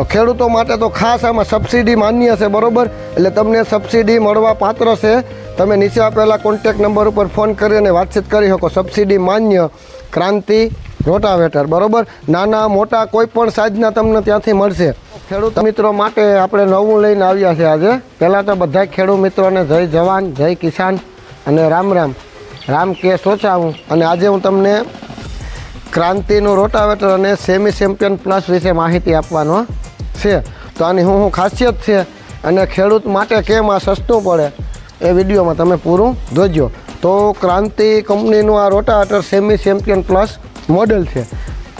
તો ખેડૂતો માટે તો ખાસ આમાં સબસિડી માન્ય છે, બરોબર? એટલે તમને સબસિડી મળવા પાત્ર છે. તમે નીચે આપેલા કોન્ટેક નંબર ઉપર ફોન કરીને વાતચીત કરી શકો. સબસિડી માન્ય ક્રાંતિ રોટાવેટર, બરાબર? નાના, મોટા કોઈ પણ સાઇઝના તમને ત્યાંથી મળશે. ખેડૂત મિત્રો માટે આપણે નવું લઈને આવ્યા છે આજે. પહેલાં તો બધા ખેડૂત મિત્રોને જય જવાન, જય કિસાન અને રામ રામ. રામ કે સોચાવું અને આજે હું તમને ક્રાંતિનું રોટાવેટર અને સેમી ચેમ્પિયન પ્લસ વિશે માહિતી આપવાનો છે. તો આની શું હું ખાસિયત છે અને ખેડૂત માટે કેમ આ સસ્તું પડે એ વિડીયોમાં તમે પૂરું જોજો. તો ક્રાંતિ કંપનીનું આ rotavator semi champion plus model છે.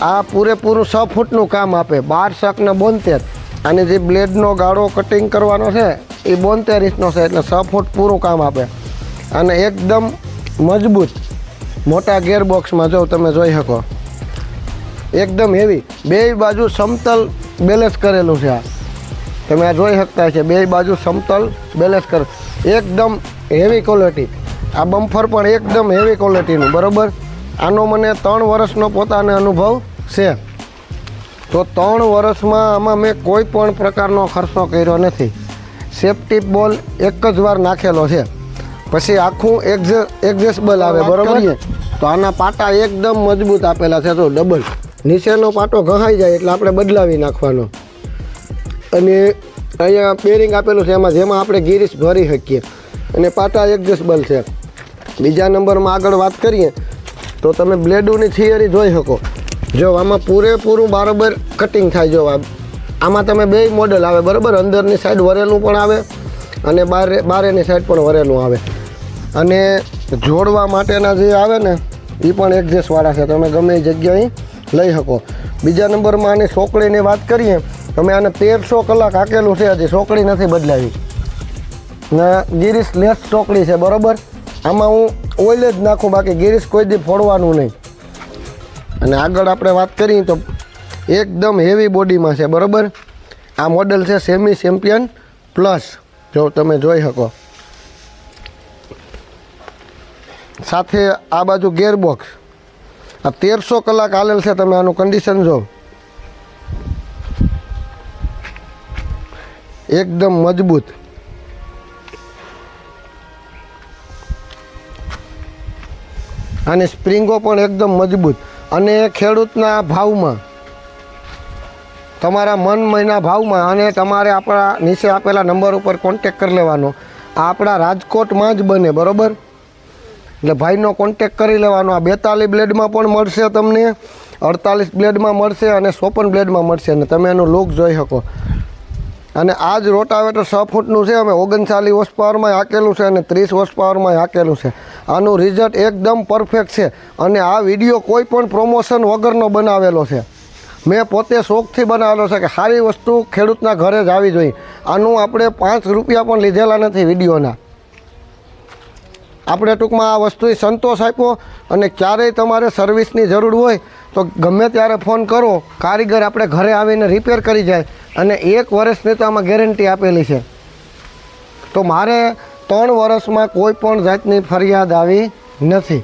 આ પૂરેપૂરું છ ફૂટનું કામ આપે. બાર શકને બોતેર. અને જે બ્લેડનો ગાળો કટિંગ કરવાનો છે, એ બોતેર ઇંચનો છે એટલે છ ફૂટ પૂરું કામ આપે. અને એકદમ મજબૂત મોટા ગેરબોક્સમાં જો તમે જોઈ શકો. એકદમ હેવી બે બાજુ સમતલ બેલેન્સ કરેલું છે આ. તમે આ જોઈ શકતા છે બે બાજુ સમતલ બેલેન્સ કર એકદમ હેવી ક્વોલિટી આ બમ્ફર પણ એકદમ હેવી ક્વોલિટીનું બરાબર? આનો મને ત્રણ વર્ષનો પોતાનો અનુભવ છે. તો ત્રણ વર્ષમાં આમાં મેં કોઈ પણ પ્રકારનો ખર્ચો કર્યો નથી. સેફ્ટી બોલ એક જ વાર નાખેલો છે. પછી આખું એડજસ્ટેબલ આવે બરાબર? તો આના પાટા એકદમ મજબૂત આપેલા છે તો ડબલ નીચેનો પાટો ઘસાઈ જાય એટલે આપણે બદલાવી નાખવાનો. અને અહીંયા બેરિંગ આપેલું છે એમાં જેમાં આપણે ગિરીશ ભરી શકીએ. અને પાટા એડજસ્ટેબલ છે. બીજા નંબરમાં આગળ વાત કરીએ, તો તમે બ્લેડોની થિયરી જોઈ શકો. જો આમાં પૂરેપૂરું બરાબર કટિંગ થાય, જો આમાં તમે બે મોડેલ આવે, બરાબર? અંદરની સાઈડ વરેલું પણ આવે અને બારે બારેની સાઈડ પણ વરેલું આવે. અને જોડવા માટેના જે આવે ને એ પણ એડજસ્ટવાળા છે. તમે ગમે એ જગ્યાએ લઈ શકો. બીજા નંબરમાં આની સોકળીની વાત કરીએ. તમે આને તેરસો કલાક આકેલું છે, હજી સોકળી નથી બદલાવી. ને ગિરીશ લેસ સોકળી છે, બરોબર? આમાં હું ઓઇલ જ નાખું, બાકી ગિરીશ કોઈ દી ફોડવાનું નહીં. અને આગળ આપણે વાત કરીએ તો એકદમ હેવી બોડીમાં છે, બરાબર? આ મોડલ છે સેમી ચેમ્પિયન પ્લસ જો તમે જોઈ શકો. સાથે આ બાજુ ગેરબોક્સ આ તેરસો કલાક હાલેલ છે તમે આનું કન્ડિશન જો. એકદમ મજબૂત. અને સ્પ્રિંગો પણ એકદમ મજબૂત. અને ખેડૂતના ભાવમાં. તમારા મન મહિના ભાવમાં અને તમારે આપણા નીચે આપેલા નંબર ઉપર કોન્ટેક કરી લેવાનો. આપણા રાજકોટમાં જ બને, બરાબર? એટલે ભાઈનો કોન્ટેક કરી લેવાનો. આ બેતાલીસ બ્લેડમાં પણ મળશે તમને, અડતાલીસ બ્લેડમાં મળશે અને ચોપન બ્લેડમાં મળશે અને તમે એનો લુક જોઈ શકો. અને આ જ રોટાવેટર છ ફૂટનું છે, અમે ઓગણચાલીસ હોર્સ પાવરમાં હાકેલું છે અને ત્રીસ હોર્સ પાવરમાં હાકેલું છે. આનું રિઝલ્ટ એકદમ પરફેક્ટ છે અને આ વીડિયો કોઈ પણ પ્રમોશન વગરનો બનાવેલો છે. મેં પોતે શોખથી બનાવેલો છે કે સારી વસ્તુ ખેડૂતના ઘરે જ આવી જોઈએ. આનું આપણે પાંચ રૂપિયા પણ લીધેલા નથી વિડીયોના. આપણે ટૂંકમાં આ વસ્તુએ સંતોષ આપ્યો અને ક્યારેય તમારે સર્વિસની જરૂર હોય તો ગમે ત્યારે ફોન કરો કારીગર આપણે ઘરે આવીને રિપેર કરી જાય અને એક વર્ષની તો આમાં ગેરંટી આપેલી છે. તો મારે ત્રણ વર્ષમાં કોઈ પણ જાતની ફરિયાદ આવી નથી.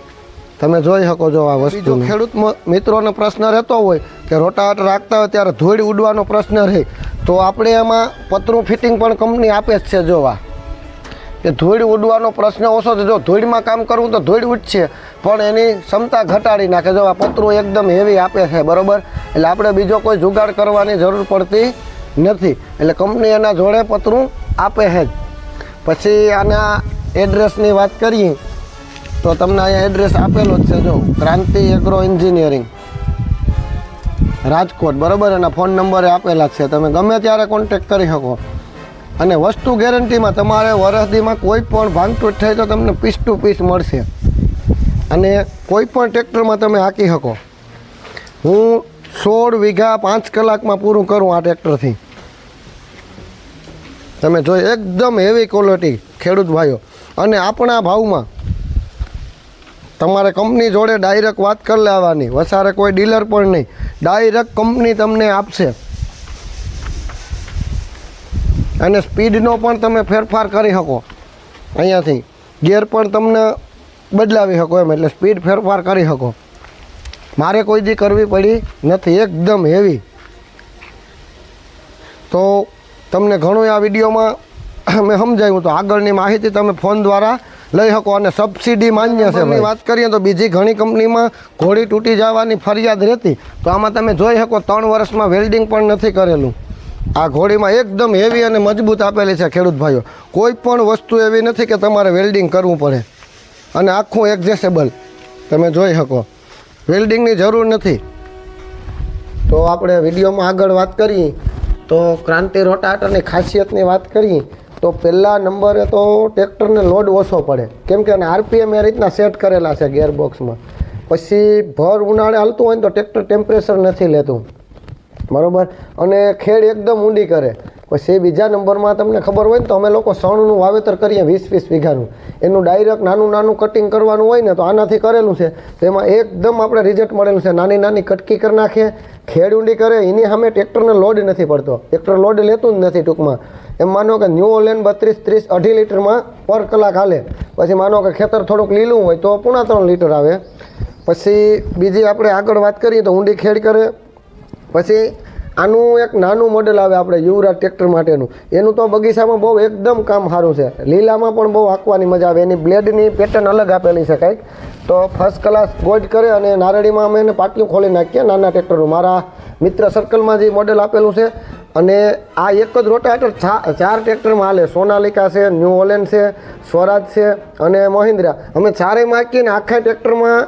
તમે જોઈ શકો છો આ વસ્તુ ખેડૂત મિત્રોનો પ્રશ્ન રહેતો હોય કે રોટાવટ રાખતા હોય ત્યારે ધૂળ ઉડવાનો પ્રશ્ન રહે તો આપણે એમાં પતરું ફિટિંગ પણ કંપની આપે જ છે જોવા. કે ધૂળ ઉડવાનો પ્રશ્ન ઓછો છે. જો ધૂળમાં કામ કરવું તો ધૂળ ઉડશે, પણ એની ક્ષમતા ઘટાડી નાખે. જો આ પતરું એકદમ હેવી આપે છે, બરોબર? એટલે આપણે બીજો કોઈ જુગાડ કરવાની જરૂર પડતી નથી. એટલે કંપની એના જોડે પતરું આપે છે. પછી આના એડ્રેસની વાત કરીએ, તો તમને અહીંયા એડ્રેસ આપેલો જ છે. જો, ક્રાંતિ એગ્રો એન્જિનિયરિંગ રાજકોટ, બરાબર? એના ફોન નંબરે આપેલા છે. તમે ગમે ત્યારે કોન્ટેક કરી શકો. અને વસ્તુ ગેરંટીમાં તમારે વરસદીમાં કોઈ પણ ભાંગતૂટ થાય તો તમને પીસ ટુ પીસ મળશે. અને કોઈ પણ ટ્રેક્ટરમાં તમે હાંકી શકો. હું સોળ વીઘા પાંચ કલાકમાં પૂરું કરું આ ટ્રેક્ટરથી. તમે જોઈ એકદમ હેવી ક્વોલિટી ખેડૂત ભાઈઓ. અને આપણા ભાવમાં તમારે કંપની જોડે ડાયરેક્ટ વાત કરી લેવાની. વસારે કોઈ ડીલર પણ નહીં. ડાયરેક્ટ કંપની તમને આપશે. અને સ્પીડનો પણ તમે ફેરફાર કરી શકો. અહીંયાથી ગિયર પણ તમને બદલાવી શકો એમ એટલે સ્પીડ ફેરફાર કરી શકો. મારે કોઈ દી કરવી પડી નથી એકદમ હેવી. તો તમને ઘણું આ વિડીયોમાં મેં સમજાવ્યું તો આગળની માહિતી તમે ફોન દ્વારા લઈ શકો અને સબસિડી માન્ય છે. વાત કરીએ તો બીજી ઘણી કંપનીમાં ઘોડી તૂટી જવાની ફરિયાદ રહેતી તો આમાં તમે જોઈ શકો ત્રણ વર્ષમાં વેલ્ડિંગ પણ નથી કરેલું. આ ઘોડીમાં એકદમ હેવી અને મજબૂત આપેલી છે ખેડૂત ભાઈઓ. કોઈ પણ વસ્તુ એવી નથી કે તમારે વેલ્ડિંગ કરવું પડે. અને આખું એડજસ્ટેબલ તમે જોઈ શકો. વેલ્ડિંગની જરૂર નથી. તો આપણે વિડીયોમાં આગળ વાત કરીએ તો ક્રાંતિ રોટાટરની ખાસિયતની વાત કરીએ તો પહેલા નંબરે તો ટ્રેક્ટરને લોડ ઓછો પડે. કેમ કે આરપીએમ એ રીતના સેટ કરેલા છે ગેરબોક્સમાં પછી ભર ઉનાળે હાલતું હોય ને તો ટ્રેક્ટર ટેમ્પરેચર નથી લેતું. બરોબર? અને ખેડ એકદમ ઊંડી કરે. પછી બીજા નંબરમાં તમને ખબર હોય ને તો અમે લોકો સણનું વાવેતર કરીએ વીસ વીસ વીઘાનું. એનું ડાયરેક્ટ નાનું નાનું કટિંગ કરવાનું હોય ને તો આનાથી કરેલું છે. તેમાં એકદમ આપણે રિઝલ્ટ મળેલું છે. નાની નાની કટકી કરી નાખીએ ખેડ ઊંડી કરે, એની સામે ટ્રેક્ટરને લોડ નથી પડતો. ટ્રેક્ટર લોડ લેતું જ નથી ટૂંકમાં. એમ માનો કે ન્યૂ ઓલેન બત્રીસ ત્રીસ અઢી લીટરમાં પર કલાક હાલે. પછી માનો કે ખેતર થોડુંક લીલું હોય તો પૂણા ત્રણ લીટર આવે. પછી બીજી આપણે આગળ વાત કરીએ તો ઊંડી ખેડ કરે. પછી આનું એક નાનું મોડેલ આવે આપણે યુવરાજ ટ્રેક્ટર માટેનું. એનું તો બગીચામાં બહુ એકદમ કામ સારું છે. લીલામાં પણ બહુ આંકવાની મજા આવે. એની બ્લેડની પેટર્ન અલગ આપેલી છે કંઈક. તો ફર્સ્ટ ક્લાસ ગોડ કરે અને નારળીમાં અમે એને પાટિયું ખોલી નાખીએ નાના ટ્રેક્ટરનું મારા મિત્ર સર્કલમાં જે મોડેલ આપેલું છે અને આ એક જ રોટાવેટર ચાર ટ્રેક્ટરમાં હાલે. સોનાલિકા છે, ન્યૂ ઓલેન્ડ છે, સ્વરાજ છે અને મહિન્દ્રા. અમે ચારેય માકીને આખા ટ્રેક્ટરમાં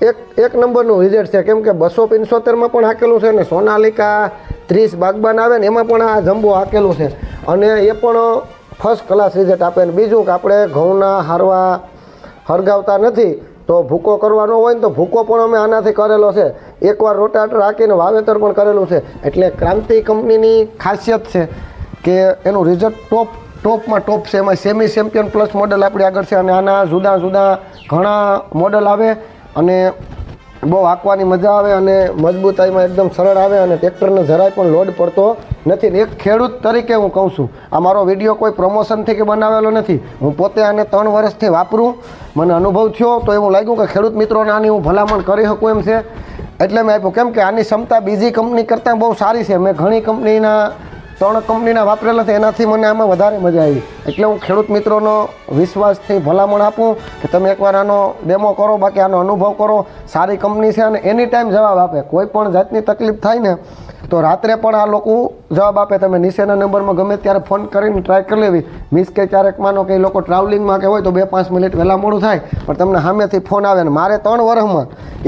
એક એક નંબરનું રિઝલ્ટ છે. કેમ કે બસો પંચોતેરમાં પણ હાકેલું છે ને સોનાલિકા, ત્રીસ બાગબાન આવે ને એમાં પણ આ જમ્બો હાકેલું છે. અને એ પણ ફર્સ્ટ ક્લાસ રિઝલ્ટ આપે ને બીજું કે આપણે ઘઉંના હારવા હરગાવતા નથી, તો ભૂકો કરવાનો હોય ને તો ભૂકો પણ અમે આનાથી કરેલો છે. એકવાર રોટાટર રાખીને વાવેતર પણ કરેલું છે. એટલે ક્રાંતિ કંપનીની ખાસિયત છે કે એનું રિઝલ્ટ ટોપ ટોપમાં ટોપ છે. એમાં સેમી ચેમ્પિયન પ્લસ મોડલ આપણી આગળ છે અને આના જુદા જુદા ઘણા મોડલ આવે. અને બહુ આંકવાની મજા આવે અને મજબૂતાઈમાં એકદમ સરળ આવે અને ટ્રેક્ટરને જરાય પણ લોડ પડતો નથી. એક ખેડૂત તરીકે હું કહું છું, આ મારો વીડિયો કોઈ પ્રમોશનથી કે બનાવેલો નથી. હું પોતે આને ત્રણ વર્ષથી વાપરું, મને અનુભવ થયો તો એવું લાગ્યું કે ખેડૂત મિત્રોને આની હું ભલામણ કરી શકું એમ છે. એટલે મેં આપ્યું. કેમ કે આની ક્ષમતા બીજી કંપની કરતાં બહુ સારી છે. મેં ઘણી કંપનીના ત્રણ કંપનીના વાપરેલા છે, એનાથી મને આમાં વધારે મજા આવી. એટલે હું ખેડૂત મિત્રોનો વિશ્વાસથી ભલામણ આપું કે તમે એકવાર આનો ડેમો કરો, બાકી આનો અનુભવ કરો. સારી કંપની છે અને એની ટાઈમ જવાબ આપે. કોઈ પણ જાતની તકલીફ થાય ને, તો રાત્રે પણ આ લોકો જવાબ આપે. તમે નીચેના નંબરમાં ગમે ત્યારે ફોન કરીને ટ્રાય કરી લેવી. મિસ કે ક્યારેક માનો કે લોકો ટ્રાવેલિંગમાં કે હોય તો બે પાંચ મિનિટ વહેલા મોડું થાય, પણ તમને સામેથી ફોન આવે ને. મારે ત્રણ વર્ષમાં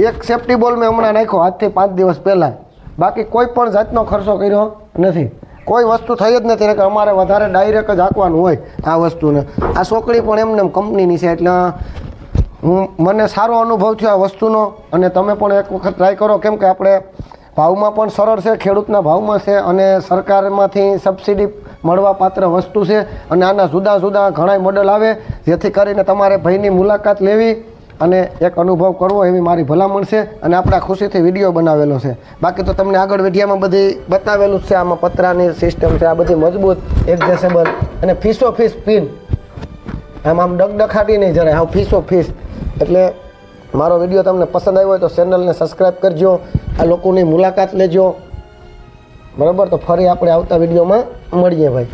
એક સેફ્ટી બોલ મેં હમણાં નાખ્યો, આજથી પાંચ દિવસ પહેલાં. બાકી કોઈ પણ જાતનો ખર્ચો કર્યો નથી. કોઈ વસ્તુ થઈ જ નથી કે અમારે વધારે ડાયરેક્ટ જ હાંકવાનું હોય આ વસ્તુને. આ છોકરી પણ એમને એમ કંપનીની છે, એટલે હું, મને સારો અનુભવ થયો આ વસ્તુનો, અને તમે પણ એક વખત ટ્રાય કરો. કેમ કે આપણે ભાવમાં પણ સરળ છે, ખેડૂતના ભાવમાં છે, અને સરકારમાંથી સબસિડી મળવા પાત્ર વસ્તુ છે, અને આના જુદા જુદા ઘણા મોડલ આવે, જેથી કરીને તમારે ભાઈની મુલાકાત લેવી અને એક અનુભવ કરવો એવી મારી ભલામણ છે અને આપણે ખુશીથી વીડિયો બનાવેલો છે. બાકી તો તમને આગળ વિડીયામાં બધી બતાવેલું છે, આમાં પતરાની સિસ્ટમ છે, આ બધી મજબૂત એડજસ્ટેબલ અને ફીસો ફીસ પિન આમ આમ ડગડખાટી નહીં જરાય હા ફીસો ફીસ એટલે મારો વીડિયો તમને પસંદ આવ્યો હોય તો ચેનલને સબસ્ક્રાઈબ કરજો, આ લોકોની મુલાકાત લેજો. બરાબર? તો ફરી આપણે આવતા વિડીયોમાં મળીએ ભાઈ.